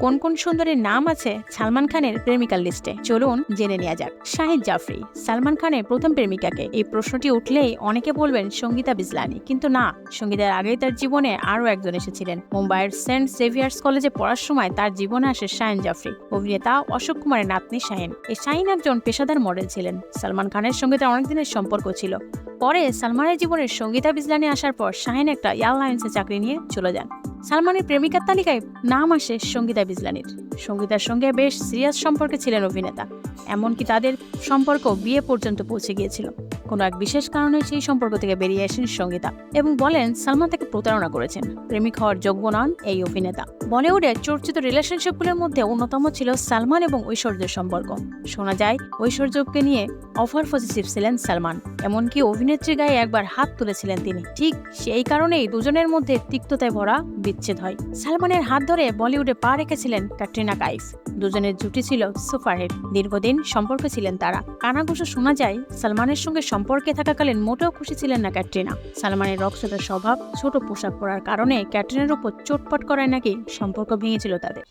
কোন কোন সুন্দরীর নাম আছে সালমান খানের প্রেমিকার লিস্টে? চলুন জেনে নেওয়া যাক। শাহিদ জাফরি, সালমান খানের প্রথম প্রেমিকাকে। এই প্রশ্নটি উঠলেই অনেকে বলবেন সঙ্গীতা বিজলানি। কিন্তু না, সঙ্গীতার আগেই তার জীবনে আরও একজন এসেছিলেন। মুম্বাইয়ের সেন্ট সেভিয়ার্স কলেজে পড়ার সময় তার জীবনে আসে শাহিন জাফরি। অভিনেতা অশোক কুমারের নাতনি শাহিন। এই শাহিন একজন পেশাদার মডেল ছিলেন। সালমান খানের সঙ্গে তার অনেকদিনের সম্পর্ক ছিল। পরে সালমানের জীবনের সঙ্গীতা বিজলানি আসার পর শাহিন একটা এয়ারলাইন্সে চাকরি নিয়ে চলে যান। সালমানের প্রেমিকার তালিকায় নাম আসে সঙ্গীতা বিজলানির। সঙ্গীতার সঙ্গে বেশ সিরিয়াস সম্পর্কে ছিলেন অভিনেতা। এমনকি তাদের সম্পর্ক বিয়ে পর্যন্ত পৌঁছে গিয়েছিল। কোনো এক বিশেষ কারণে সেই সম্পর্ক থেকে বেরিয়ে আসেন সঙ্গীতা এবং বলেন সালমান তাকে প্রতারণা করেছেন। প্রেমিক হওয়ার যোগ্য নন এই অভিনেতা। বলিউডের চর্চিত রিলেশনশিপগুলোর মধ্যে অন্যতম ছিল সালমান এবং ঐশ্বর্যের সম্পর্ক। শোনা যায় ঐশ্বর্যকে নিয়ে অফার পজিটিভ ছিলেন সালমান, এমনকি অভিনেত্রী গায়ে একবার হাত তুলেছিলেন তিনি। ঠিক সেই কারণেই দুজনের মধ্যে তিক্ততায় ভরা বিচ্ছেদ হয়। সালমানের হাত ধরে বলিউডে পা রেখেছিলেন ক্যাটরিনা কাইফ। দুজনের জুটি ছিল সুপারহিট, দীর্ঘদিন সম্পর্ক ছিলেন তারা। কানাঘুষো শোনা যায়, সালমানের সঙ্গে সম্পর্কে থাকাকালীন মোটেও খুশি ছিলেন না ক্যাটরিনা। সালমানের রক্সতার স্বভাব ছোট পোশাক পরার কারণে ক্যাটরিনার উপর চোটপাট করায় নাকি সম্পর্ক ভেঙেছিল তাদের।